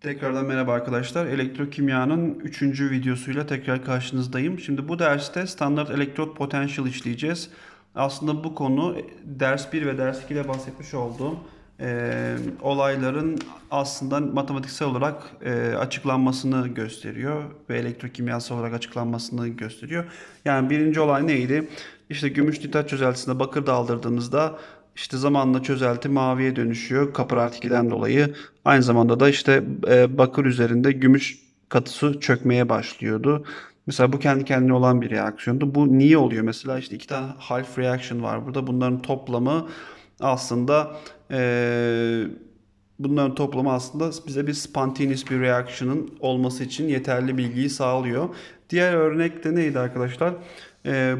Tekrardan merhaba arkadaşlar. Elektrokimyanın 3. videosuyla tekrar karşınızdayım. Şimdi bu derste standart elektrot potential işleyeceğiz. Aslında bu konu ders 1 ve ders 2'de bahsetmiş olduğum e, olayların aslında matematiksel olarak e, açıklanmasını gösteriyor ve elektrokimyasal olarak açıklanmasını gösteriyor. Yani birinci olay neydi? İşte gümüş nitrat çözeltisine bakır daldırdığımızda işte zamanla çözelti maviye dönüşüyor 2'den dolayı. Aynı zamanda da işte e, bakır üzerinde gümüş katısı çökmeye başlıyordu. Mesela bu kendi kendine olan bir reaksiyondu. Bu niye oluyor? Mesela işte iki tane half reaction var burada. Bunların toplamı aslında e, bunların toplamı aslında bize bir spontaneous bir reaction'ın olması için yeterli bilgiyi sağlıyor. Diğer örnekte neydi arkadaşlar? E,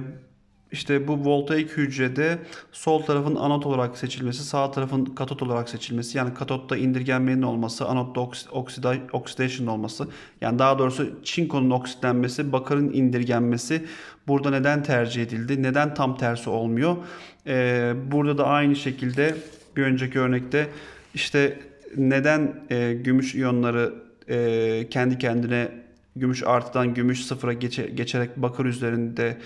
işte bu voltaik hücrede sol tarafın anot olarak seçilmesi, sağ tarafın katot olarak seçilmesi. Yani katotta indirgenmenin olması, anotta oks- oksida, oxidation olması. Yani daha doğrusu çinkonun oksitlenmesi, bakırın indirgenmesi. Burada neden tercih edildi? Neden tam tersi olmuyor? Ee, burada da aynı şekilde bir önceki örnekte işte neden e, gümüş iyonları e, kendi kendine gümüş artıdan gümüş sıfıra geçe, geçerek bakır üzerinde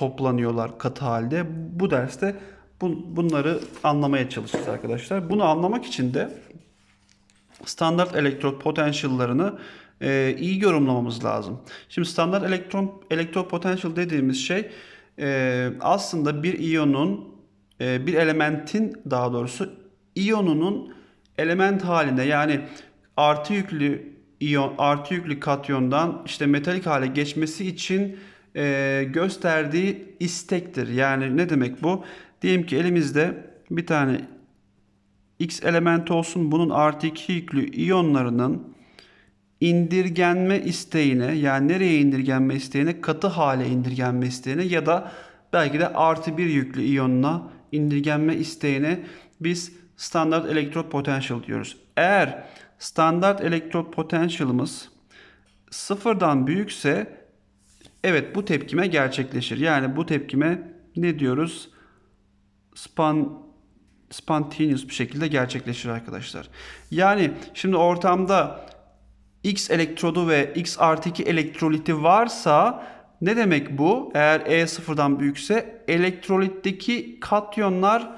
toplanıyorlar katı halde. Bu derste bu, bunları anlamaya çalışacağız arkadaşlar. Bunu anlamak için de standart elektrot potansiyellerini e, iyi yorumlamamız lazım. Şimdi standart elektron elektrot potential dediğimiz şey e, aslında bir iyonun e, bir elementin daha doğrusu iyonunun element halinde yani artı yüklü iyon artı yüklü katyondan işte metalik hale geçmesi için e, gösterdiği istektir. Yani ne demek bu? Diyelim ki elimizde bir tane X elementi olsun. Bunun artı 2 yüklü iyonlarının indirgenme isteğine yani nereye indirgenme isteğine katı hale indirgenme isteğine ya da belki de artı bir yüklü iyonuna indirgenme isteğine biz standart elektrot potential diyoruz. Eğer standart elektrot potential'ımız sıfırdan büyükse evet bu tepkime gerçekleşir. Yani bu tepkime ne diyoruz? Span spontaneous bir şekilde gerçekleşir arkadaşlar. Yani şimdi ortamda X elektrodu ve X artı 2 elektroliti varsa ne demek bu? Eğer E sıfırdan büyükse elektrolitteki katyonlar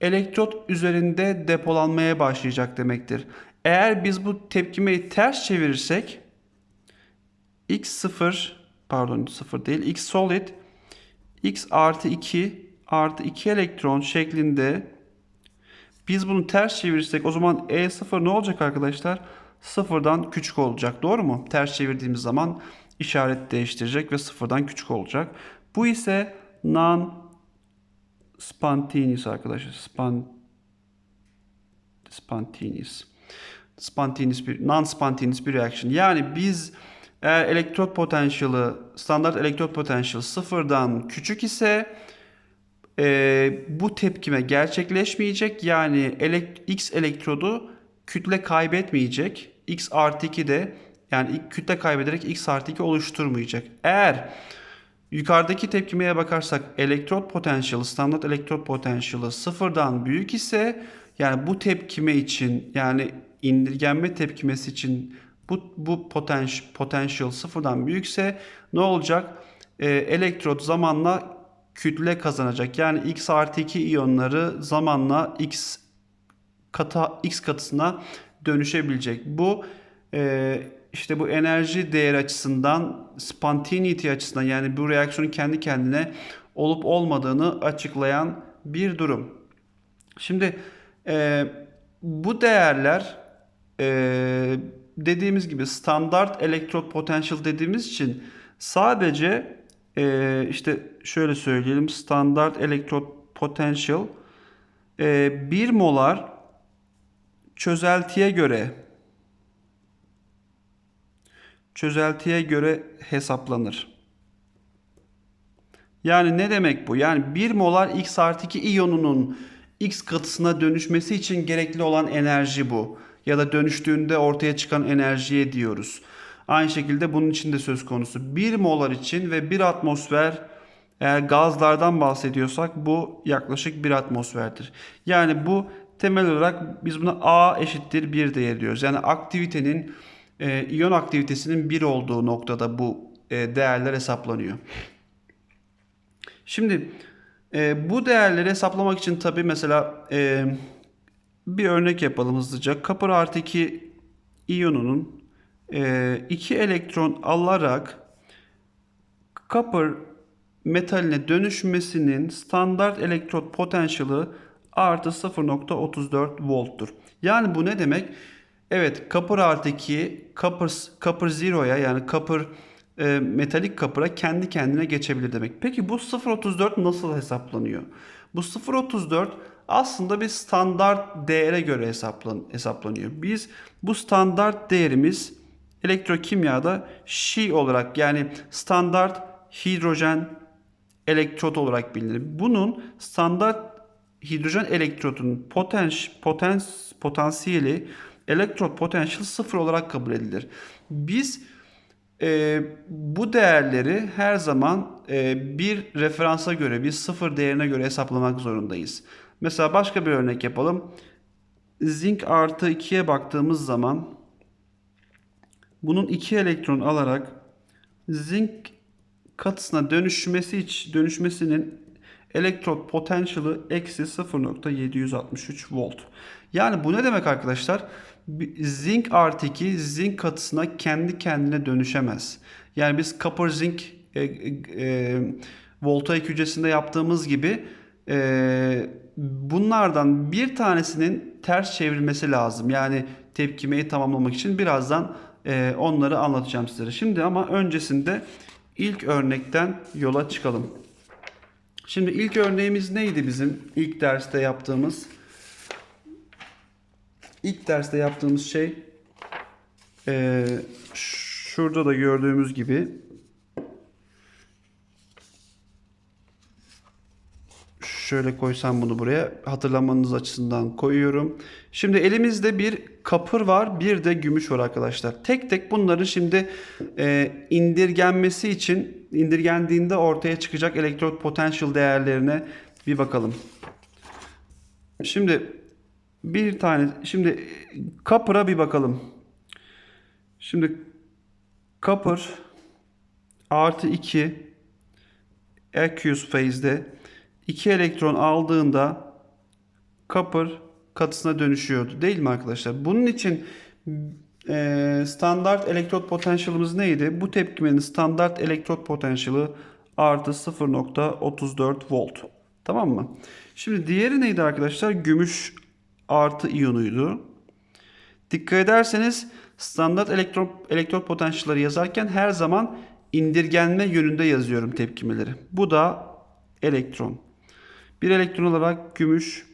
elektrot üzerinde depolanmaya başlayacak demektir. Eğer biz bu tepkimeyi ters çevirirsek X sıfır pardon sıfır değil X solid X artı 2 artı 2 elektron şeklinde biz bunu ters çevirirsek o zaman E0 ne olacak arkadaşlar? Sıfırdan küçük olacak. Doğru mu? Ters çevirdiğimiz zaman işaret değiştirecek ve sıfırdan küçük olacak. Bu ise non spontaneous arkadaşlar. Spon spontaneous. Spontaneous bir non spontaneous bir reaction. Yani biz eğer elektrot potansiyeli standart elektrot potansiyeli sıfırdan küçük ise e, bu tepkime gerçekleşmeyecek. Yani elekt X elektrodu kütle kaybetmeyecek. X artı 2 de yani kütle kaybederek X artı 2 oluşturmayacak. Eğer yukarıdaki tepkimeye bakarsak elektrot potansiyeli, standart elektrot potansiyeli sıfırdan büyük ise yani bu tepkime için yani indirgenme tepkimesi için bu, bu potential, potential sıfırdan büyükse ne olacak? Ee, elektrot zamanla kütle kazanacak. Yani x artı 2 iyonları zamanla x kata x katısına dönüşebilecek. Bu e, işte bu enerji değer açısından spontaneity açısından yani bu reaksiyonun kendi kendine olup olmadığını açıklayan bir durum. Şimdi e, bu değerler e, dediğimiz gibi standart elektrot potential dediğimiz için sadece e, işte şöyle söyleyelim standart elektrot potential e, 1 molar çözeltiye göre çözeltiye göre hesaplanır. Yani ne demek bu? Yani 1 molar X artı 2 iyonunun X katısına dönüşmesi için gerekli olan enerji bu. Ya da dönüştüğünde ortaya çıkan enerjiye diyoruz. Aynı şekilde bunun için de söz konusu. 1 molar için ve 1 atmosfer eğer gazlardan bahsediyorsak bu yaklaşık 1 atmosferdir. Yani bu temel olarak biz buna A eşittir 1 değer diyoruz. Yani aktivitenin e, iyon aktivitesinin 1 olduğu noktada bu e, değerler hesaplanıyor. Şimdi e, bu değerleri hesaplamak için tabi mesela e, bir örnek yapalım hızlıca. Kapır artı 2 iyonunun 2 elektron alarak kapır metaline dönüşmesinin standart elektrot potansiyeli artı 0.34 volttur. Yani bu ne demek? Evet kapır artı 2 kapır, kapır zero'ya yani kapır e, metalik kapıra kendi kendine geçebilir demek. Peki bu 0.34 nasıl hesaplanıyor? Bu 0.34 aslında bir standart değere göre hesaplan, hesaplanıyor. Biz bu standart değerimiz elektrokimyada Şi olarak yani standart hidrojen elektrot olarak bilinir. Bunun standart hidrojen elektrotunun potens, potens, potansiyeli elektrot potansiyeli sıfır olarak kabul edilir. Biz e, bu değerleri her zaman e, bir referansa göre, bir sıfır değerine göre hesaplamak zorundayız. Mesela başka bir örnek yapalım. Zinc artı 2'ye baktığımız zaman bunun 2 elektron alarak zinc katısına dönüşmesi için dönüşmesinin elektrot potansiyeli eksi 0.763 volt. Yani bu ne demek arkadaşlar? Zinc artı 2 zinc katısına kendi kendine dönüşemez. Yani biz copper zinc e, e, voltaik hücresinde yaptığımız gibi e, bunlardan bir tanesinin ters çevrilmesi lazım. Yani tepkimeyi tamamlamak için birazdan e, onları anlatacağım sizlere. Şimdi ama öncesinde ilk örnekten yola çıkalım. Şimdi ilk örneğimiz neydi bizim ilk derste yaptığımız? İlk derste yaptığımız şey e, şurada da gördüğümüz gibi şöyle koysam bunu buraya hatırlamanız açısından koyuyorum. Şimdi elimizde bir kapır var bir de gümüş var arkadaşlar. Tek tek bunların şimdi e, indirgenmesi için indirgendiğinde ortaya çıkacak elektrot potential değerlerine bir bakalım. Şimdi bir tane şimdi kapıra bir bakalım. Şimdi kapır artı 2 aqueous phase'de 2 elektron aldığında kapır katısına dönüşüyordu değil mi arkadaşlar? Bunun için e, standart elektrot potansiyelimiz neydi? Bu tepkimenin standart elektrot potansiyeli artı 0.34 volt. Tamam mı? Şimdi diğeri neydi arkadaşlar? Gümüş artı iyonuydu. Dikkat ederseniz standart elektron, elektrot potansiyelleri yazarken her zaman indirgenme yönünde yazıyorum tepkimeleri. Bu da elektron. Bir elektron olarak gümüş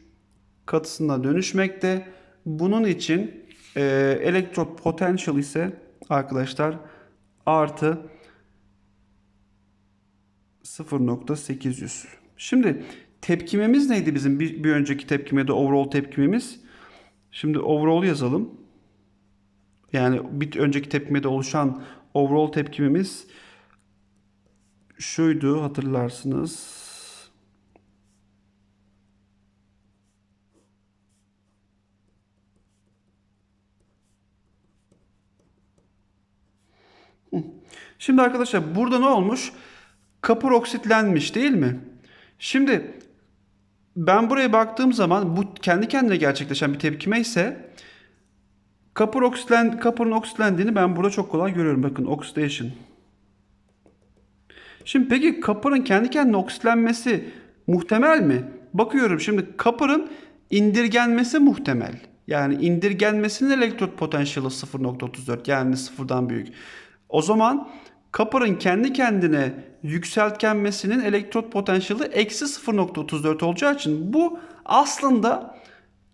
katısına dönüşmekte. Bunun için e, elektrot potential ise arkadaşlar artı 0.800. Şimdi tepkimemiz neydi bizim bir, bir önceki tepkimede overall tepkimemiz? Şimdi overall yazalım. Yani bir önceki tepkimede oluşan overall tepkimemiz şuydu hatırlarsınız. Şimdi arkadaşlar burada ne olmuş? Kapır oksitlenmiş değil mi? Şimdi ben buraya baktığım zaman bu kendi kendine gerçekleşen bir tepkime ise kapır oksitlen, kapırın oksitlendiğini ben burada çok kolay görüyorum. Bakın oxidation. Şimdi peki kapırın kendi kendine oksitlenmesi muhtemel mi? Bakıyorum şimdi kapırın indirgenmesi muhtemel. Yani indirgenmesinin elektrot potansiyeli 0.34 yani sıfırdan büyük. O zaman Kapır'ın kendi kendine yükseltgenmesinin elektrot potansiyeli eksi 0.34 olacağı için bu aslında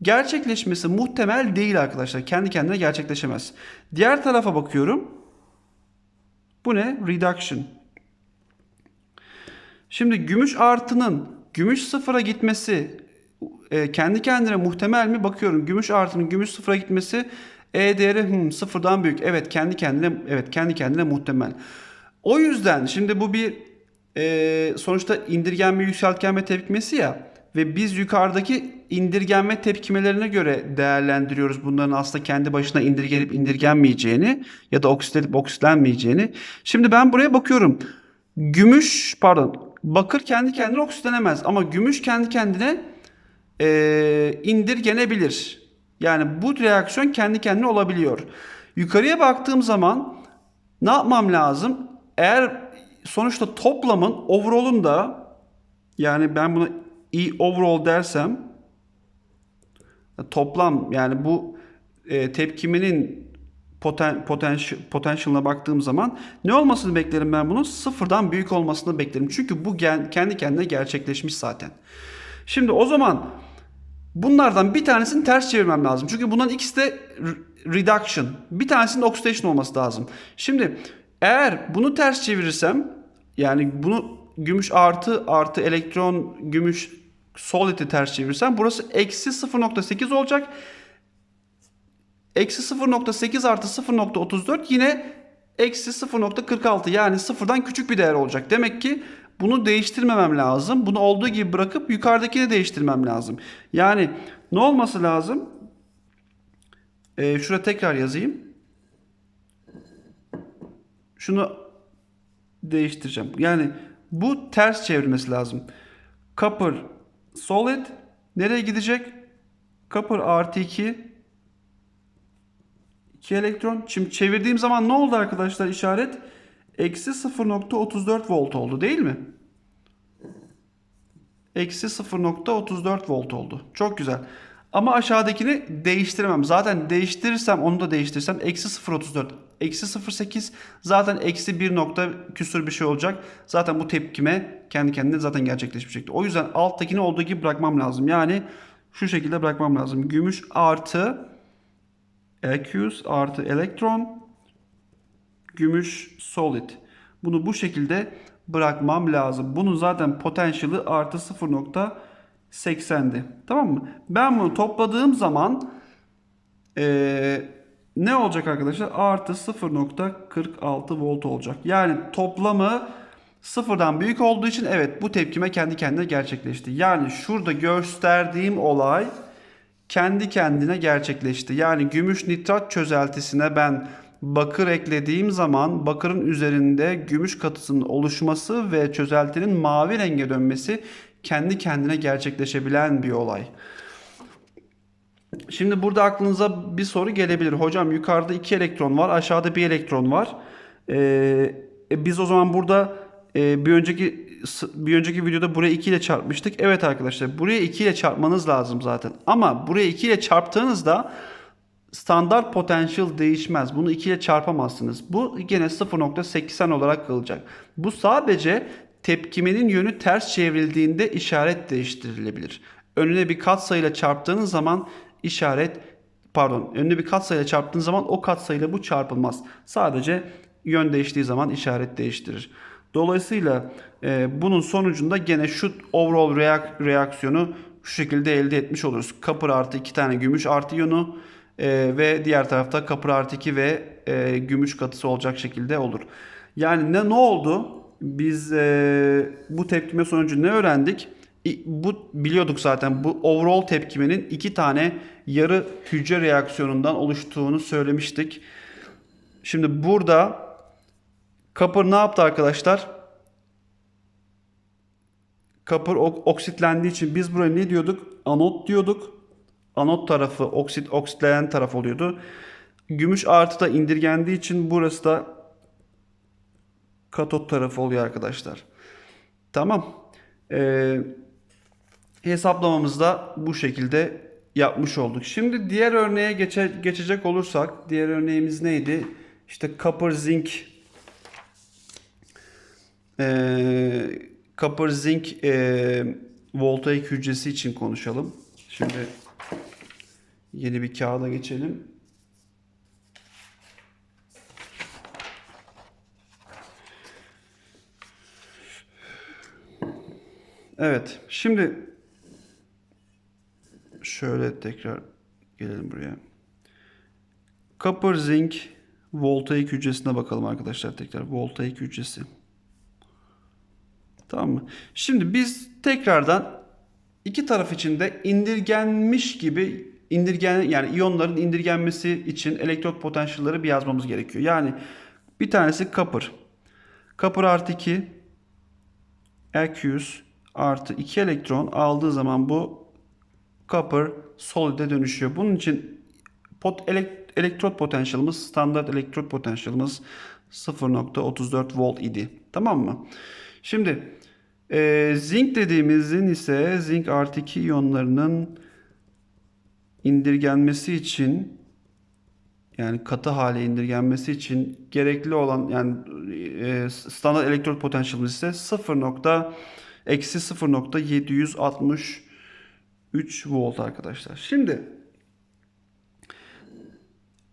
gerçekleşmesi muhtemel değil arkadaşlar. Kendi kendine gerçekleşemez. Diğer tarafa bakıyorum. Bu ne? Reduction. Şimdi gümüş artının gümüş sıfıra gitmesi e, kendi kendine muhtemel mi? Bakıyorum gümüş artının gümüş sıfıra gitmesi e değeri hmm, sıfırdan büyük. Evet kendi kendine evet kendi kendine muhtemel. O yüzden şimdi bu bir e, sonuçta indirgenme yükseltgenme tepkimesi ya ve biz yukarıdaki indirgenme tepkimelerine göre değerlendiriyoruz bunların aslında kendi başına indirgenip indirgenmeyeceğini ya da oksitlenip oksitlenmeyeceğini. Şimdi ben buraya bakıyorum. Gümüş pardon bakır kendi kendine oksitlenemez ama gümüş kendi kendine e, indirgenebilir. Yani bu reaksiyon kendi kendine olabiliyor. Yukarıya baktığım zaman ne yapmam lazım? Eğer sonuçta toplamın overall'un da yani ben bunu E overall dersem toplam yani bu e, tepkimenin poten, potential, potential'ına baktığım zaman ne olmasını beklerim ben bunun? Sıfırdan büyük olmasını beklerim. Çünkü bu gen, kendi kendine gerçekleşmiş zaten. Şimdi o zaman bunlardan bir tanesini ters çevirmem lazım. Çünkü bunların ikisi de reduction. Bir tanesinin oxidation olması lazım. Şimdi eğer bunu ters çevirirsem yani bunu gümüş artı artı elektron gümüş solid'i ters çevirirsem burası eksi 0.8 olacak. Eksi 0.8 artı 0.34 yine eksi 0.46 yani sıfırdan küçük bir değer olacak. Demek ki bunu değiştirmemem lazım. Bunu olduğu gibi bırakıp yukarıdakini değiştirmem lazım. Yani ne olması lazım? Ee, şuraya tekrar yazayım. Şunu değiştireceğim. Yani bu ters çevirmesi lazım. Copper solid nereye gidecek? Copper artı 2 2 elektron. Şimdi çevirdiğim zaman ne oldu arkadaşlar işaret? Eksi 0.34 volt oldu değil mi? Eksi 0.34 volt oldu. Çok güzel. Ama aşağıdakini değiştiremem. Zaten değiştirirsem onu da değiştirsem eksi 0.34 eksi 0.8 zaten eksi 1 nokta küsur bir şey olacak. Zaten bu tepkime kendi kendine zaten gerçekleşmeyecekti. O yüzden alttakini olduğu gibi bırakmam lazım. Yani şu şekilde bırakmam lazım. Gümüş artı aqueous artı elektron gümüş solid. Bunu bu şekilde bırakmam lazım. Bunun zaten potansiyeli artı 0.80'di. Tamam mı? Ben bunu topladığım zaman ee, ne olacak arkadaşlar? Artı 0.46 volt olacak. Yani toplamı sıfırdan büyük olduğu için evet bu tepkime kendi kendine gerçekleşti. Yani şurada gösterdiğim olay kendi kendine gerçekleşti. Yani gümüş nitrat çözeltisine ben bakır eklediğim zaman bakırın üzerinde gümüş katısının oluşması ve çözeltinin mavi renge dönmesi kendi kendine gerçekleşebilen bir olay. Şimdi burada bir soru gelebilir. Hocam yukarıda iki elektron var, aşağıda bir elektron var. Ee, e, biz o zaman burada e, bir önceki bir önceki videoda buraya 2 ile çarpmıştık. Evet arkadaşlar buraya 2 ile çarpmanız lazım zaten. Ama buraya 2 ile çarptığınızda standart potential değişmez. Bunu 2 ile çarpamazsınız. Bu gene 0.80 olarak kalacak. Bu sadece tepkimenin yönü ters çevrildiğinde işaret değiştirilebilir. Önüne bir katsayıyla çarptığınız zaman işaret pardon önüne bir katsayıyla çarptığın zaman o katsayıyla bu çarpılmaz. Sadece yön değiştiği zaman işaret değiştirir. Dolayısıyla e, bunun sonucunda gene şu overall reak reaksiyonu şu şekilde elde etmiş oluruz. Kapır artı 2 tane gümüş artı iyonu e, ve diğer tarafta kapır artı 2 ve e, gümüş katısı olacak şekilde olur. Yani ne, ne oldu? Biz e, bu tepkime sonucu ne öğrendik? bu biliyorduk zaten bu overall tepkimenin iki tane yarı hücre reaksiyonundan oluştuğunu söylemiştik. Şimdi burada Kapır ne yaptı arkadaşlar? Kapır oksitlendiği için biz buraya ne diyorduk? Anot diyorduk. Anot tarafı oksit oksitleyen taraf oluyordu. Gümüş artı da indirgendiği için burası da katot tarafı oluyor arkadaşlar. Tamam. Ee, hesaplamamızı da bu şekilde yapmış olduk. Şimdi diğer örneğe geçe, geçecek olursak diğer örneğimiz neydi? İşte copper zinc e, copper zinc e, voltaik hücresi için konuşalım. Şimdi yeni bir kağıda geçelim. Evet. Şimdi şöyle tekrar gelelim buraya. Copper zinc voltaik hücresine bakalım arkadaşlar tekrar. Voltaik hücresi. Tamam mı? Şimdi biz tekrardan iki taraf için de indirgenmiş gibi indirgen yani iyonların indirgenmesi için elektrot potansiyelleri bir yazmamız gerekiyor. Yani bir tanesi copper. Copper artı 2 aqueous artı 2 elektron aldığı zaman bu copper solid'e dönüşüyor. Bunun için pot, elek, elektrot potansiyelimiz standart elektrot potansiyelimiz 0.34 volt idi. Tamam mı? Şimdi e, zinc dediğimizin ise zinc artı 2 iyonlarının indirgenmesi için yani katı hale indirgenmesi için gerekli olan yani e, standart elektrot potansiyelimiz ise 0. eksi 0.763 volt arkadaşlar. Şimdi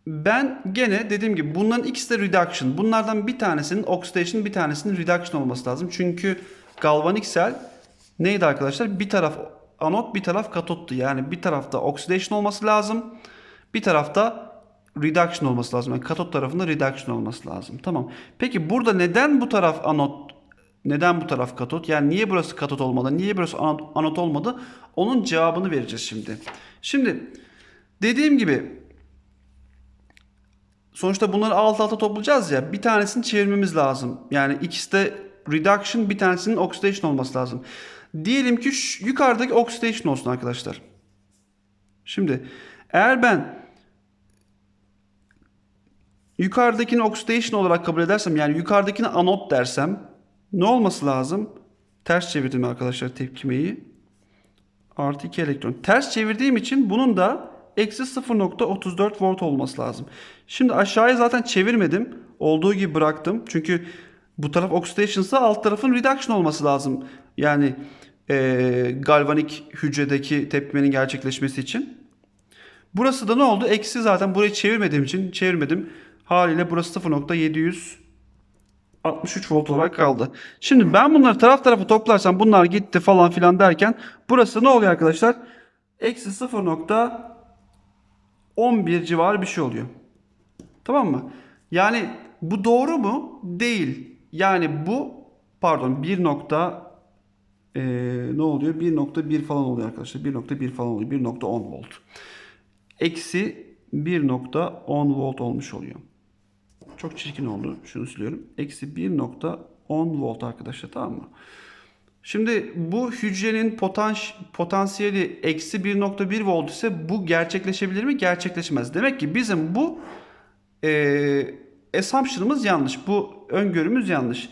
ben gene dediğim gibi bunların ikisi de reduction. Bunlardan bir tanesinin oxidation bir tanesinin reduction olması lazım. Çünkü galvanik sel neydi arkadaşlar? Bir taraf anot bir taraf katottu. Yani bir tarafta oxidation olması lazım. Bir tarafta reduction olması lazım. Yani katot tarafında reduction olması lazım. Tamam. Peki burada neden bu taraf anot neden bu taraf katot? Yani niye burası katot olmadı? Niye burası anot, olmadı? Onun cevabını vereceğiz şimdi. Şimdi dediğim gibi sonuçta bunları alt alta toplayacağız ya. Bir tanesini çevirmemiz lazım. Yani ikisi de reduction, bir tanesinin oxidation olması lazım. Diyelim ki yukarıdaki oxidation olsun arkadaşlar. Şimdi eğer ben yukarıdakini oxidation olarak kabul edersem yani yukarıdakini anot dersem ne olması lazım? Ters çevirdim arkadaşlar tepkimeyi. Artı 2 elektron. Ters çevirdiğim için bunun da eksi 0.34 volt olması lazım. Şimdi aşağıya zaten çevirmedim. Olduğu gibi bıraktım. Çünkü bu taraf oxidation ise alt tarafın reduction olması lazım. Yani e, galvanik hücredeki tepkimenin gerçekleşmesi için. Burası da ne oldu? Eksi zaten burayı çevirmediğim için çevirmedim. Haliyle burası 0.763 volt olarak kaldı. Şimdi ben bunları taraf tarafa toplarsam bunlar gitti falan filan derken burası ne oluyor arkadaşlar? Eksi 0.11 civarı bir şey oluyor. Tamam mı? Yani bu doğru mu? Değil. Yani bu pardon 1 nokta ee, ne oluyor? 1.1 falan oluyor arkadaşlar. 1.1 falan oluyor. 1.10 volt. Eksi 1.10 volt olmuş oluyor. Çok çirkin oldu. Şunu siliyorum. Eksi 1.10 volt arkadaşlar tamam mı? Şimdi bu hücrenin potans potansiyeli eksi 1.1 volt ise bu gerçekleşebilir mi? Gerçekleşmez. Demek ki bizim bu e, assumption'ımız yanlış. Bu öngörümüz yanlış.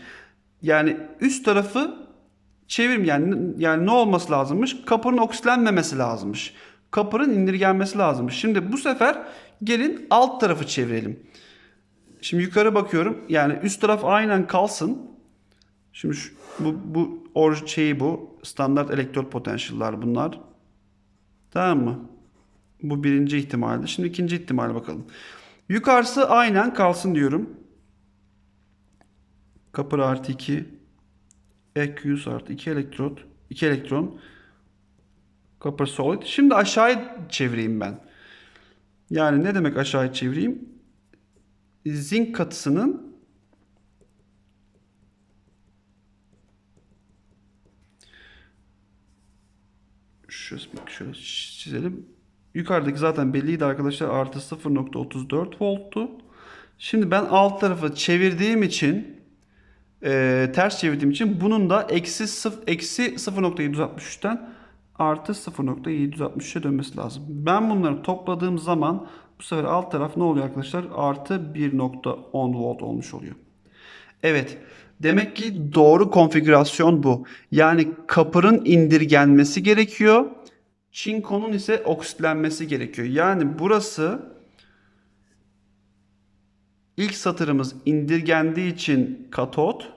Yani üst tarafı çevirim yani yani ne olması lazımmış? Kapının oksitlenmemesi lazımmış. Kapının indirgenmesi lazımmış. Şimdi bu sefer gelin alt tarafı çevirelim. Şimdi yukarı bakıyorum. Yani üst taraf aynen kalsın. Şimdi şu, bu bu or şeyi bu. Standart elektrot potansiyel'lar bunlar. Tamam mı? Bu birinci ihtimaldi. Şimdi ikinci ihtimale bakalım. Yukarısı aynen kalsın diyorum. Kapır artı 2. EQ artı 2 elektrot. 2 elektron. Copper solid. Şimdi aşağıya çevireyim ben. Yani ne demek aşağıya çevireyim? Zinc katısının şöyle, şöyle çizelim. Yukarıdaki zaten belliydi arkadaşlar. Artı 0.34 volttu. Şimdi ben alt tarafı çevirdiğim için e, ters çevirdiğim için bunun da eksi, sıf, eksi 0.763'ten artı 0.763'e dönmesi lazım. Ben bunları topladığım zaman bu sefer alt taraf ne oluyor arkadaşlar? Artı 1.10 volt olmuş oluyor. Evet. Demek ki doğru konfigürasyon bu. Yani kapırın indirgenmesi gerekiyor. Çinkonun ise oksitlenmesi gerekiyor. Yani burası ilk satırımız indirgendiği için katot.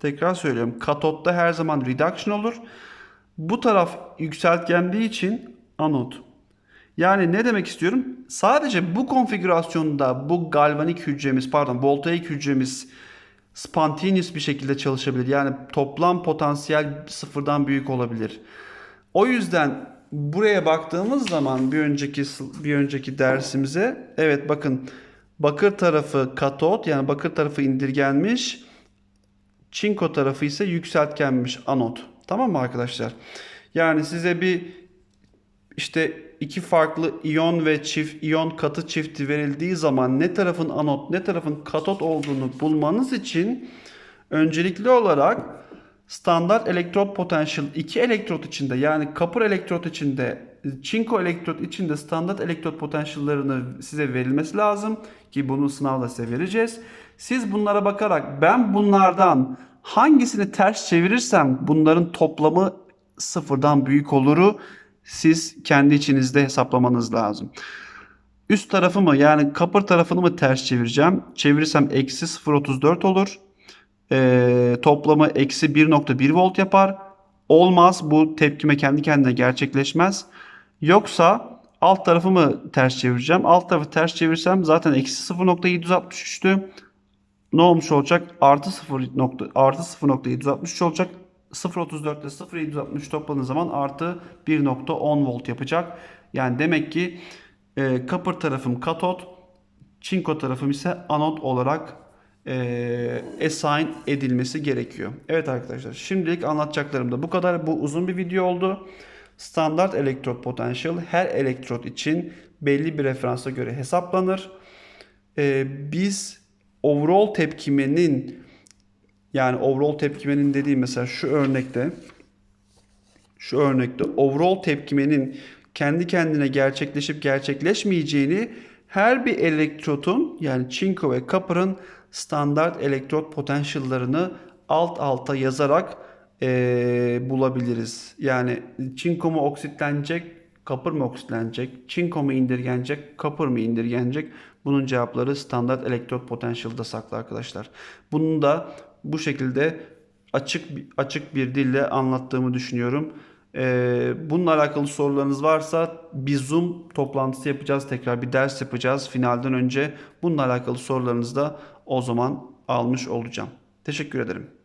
Tekrar söylüyorum. Katotta her zaman reduction olur. Bu taraf yükseltgendiği için anot. Yani ne demek istiyorum? Sadece bu konfigürasyonda bu galvanik hücremiz pardon voltaik hücremiz spontaneous bir şekilde çalışabilir. Yani toplam potansiyel sıfırdan büyük olabilir. O yüzden buraya baktığımız zaman bir önceki bir önceki dersimize evet bakın bakır tarafı katot yani bakır tarafı indirgenmiş. Çinko tarafı ise yükseltgenmiş anot. Tamam mı arkadaşlar? Yani size bir işte iki farklı iyon ve çift iyon katı çifti verildiği zaman ne tarafın anot ne tarafın katot olduğunu bulmanız için öncelikli olarak standart elektrot potansiyel iki elektrot içinde yani kapır elektrot içinde çinko elektrot içinde standart elektrot potansiyellerini size verilmesi lazım ki bunu sınavda size vereceğiz. Siz bunlara bakarak ben bunlardan hangisini ters çevirirsem bunların toplamı sıfırdan büyük oluru siz kendi içinizde hesaplamanız lazım. Üst tarafı mı yani kapır tarafını mı ters çevireceğim? Çevirirsem eksi 0.34 olur. Ee, toplamı eksi 1.1 volt yapar. Olmaz bu tepkime kendi kendine gerçekleşmez. Yoksa alt tarafı mı ters çevireceğim? Alt tarafı ters çevirsem zaten eksi 0.763'tü. Ne olmuş olacak? Artı 0 nokta, artı 0.763 olacak. 0.34 ile 0.763 topladığınız zaman artı 1.10 volt yapacak. Yani demek ki e, kapır tarafım katot, çinko tarafım ise anot olarak e, assign edilmesi gerekiyor. Evet arkadaşlar şimdilik anlatacaklarım da bu kadar. Bu uzun bir video oldu. Standart elektrot potansiyel her elektrot için belli bir referansa göre hesaplanır. E, biz overall tepkimenin yani overall tepkimenin dediği mesela şu örnekte şu örnekte overall tepkimenin kendi kendine gerçekleşip gerçekleşmeyeceğini her bir elektrotun yani çinko ve kapırın standart elektrot potansiyellerini alt alta yazarak eee, bulabiliriz. Yani çinko mu oksitlenecek, kapır mı oksitlenecek, çinko mu indirgenecek, kapır mı indirgenecek? Bunun cevapları standart elektrot potansiyelde saklı arkadaşlar. Bunu da bu şekilde açık açık bir dille anlattığımı düşünüyorum. Ee, bununla alakalı sorularınız varsa bir Zoom toplantısı yapacağız. Tekrar bir ders yapacağız finalden önce. Bununla alakalı sorularınızı da o zaman almış olacağım. Teşekkür ederim.